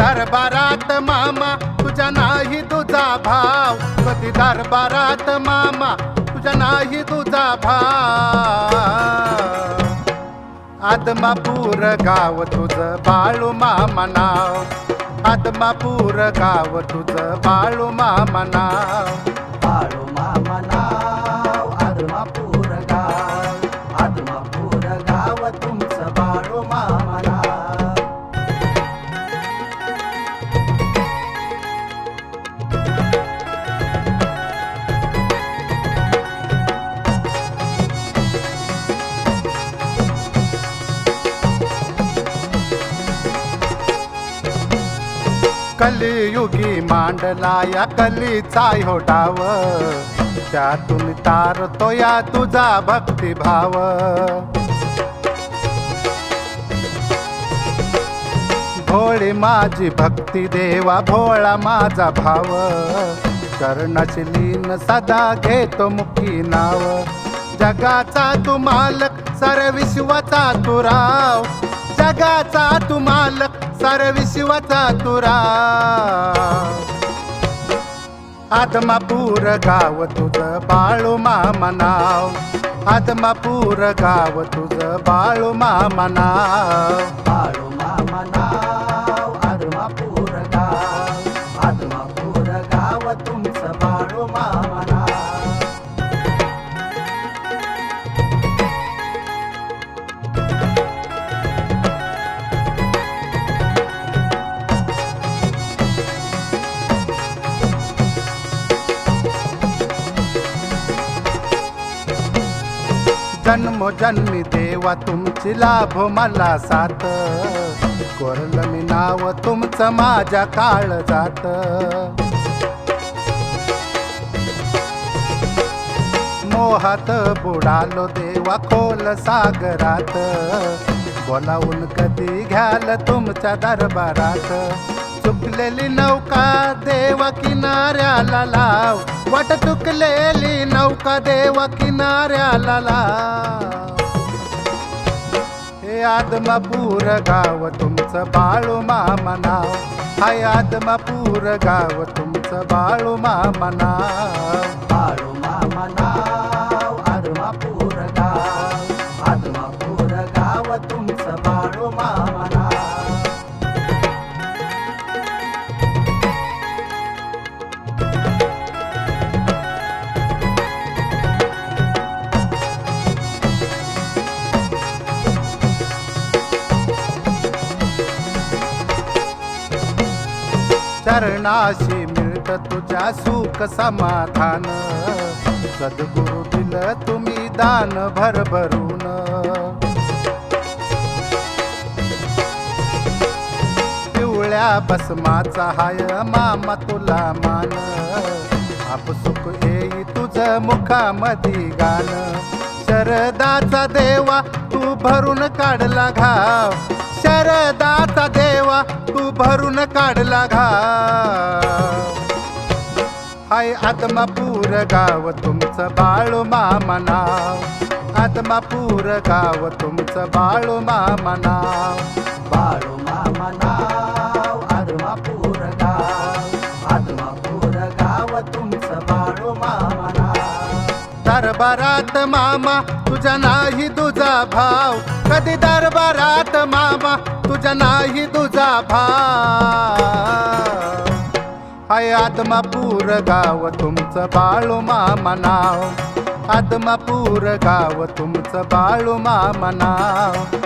दरबारात मामा तुझ्या नाही तुझा भाव. कधी दरबारात मामा तुझ्या नाही तुझा भाव. आदमापूर गाव तुझं बाळू मामा नाव. आदमापूर गाव तुझं बाळू मामा नाव. बाळू मामा नाव आदमापूर गाव. आदमापूर कलियुगी मांडला या कलीचा होडाव त्यातून तारतो या तुझा भक्तिभाव. भोळी माझी भक्ती देवा भोळा माझा भाव. कर्णाची लीन सदा घेतो मुखी नाव. जगाचा तू मालक सर विश्वचा तुराव जगाचा तू मालक सर विश्वचा तुराव आदमापूर गाव तुझं बाळू मामा नाव. आदमापूर गाव तुझं बाळू मामा नाव. बाळू मामा नाव आदमापूर गाव. जन्मोजन्मी देवा तुमची लाभ मला साथ. कोरल मी नाव तुमचं माझ्या काळ जात. मोहात बुडालो देवा खोल सागरात. बोलावून कधी घ्याल तुमच्या दरबारात? चुकलेली नौका देवा किनाऱ्याला लाव. वाट चुकलेली नौका देवा किनाऱ्याला लाव. हे आदमापूर गाव तुमचं बाळू मामा नाव. हाय आदमापूर गाव तुमचं बाळू मामा नाव. बाळू मामा नाव. शरणाशी मिळत तुझ्या सुख समाधान. सद्गुरु दिलं तुम्ही दान भरभरून पिवळ्या बसमाचा हाय मामा तुला मान. आपसुक येई तुझ मुखामधी गाण शरदाचा देवा तू भरून काढला घाव. शरदाचा देवा तू भरून काढला घा. हाय आत्मापूर गाव तुमचं बाळू मामा नाव. आत्मापूर गाव तुमचं बाळू मामा नाव. दरबारात मामा तुझा नाही तुझा भाव. कधी दरबारात मामा तुझा नाही तुझा भाव. हाय आदमापूर गाव तुमचं बाळू मामा नाव. आदमापूर गाव तुमचं बाळू मामा नाव बाळू मामा नाव.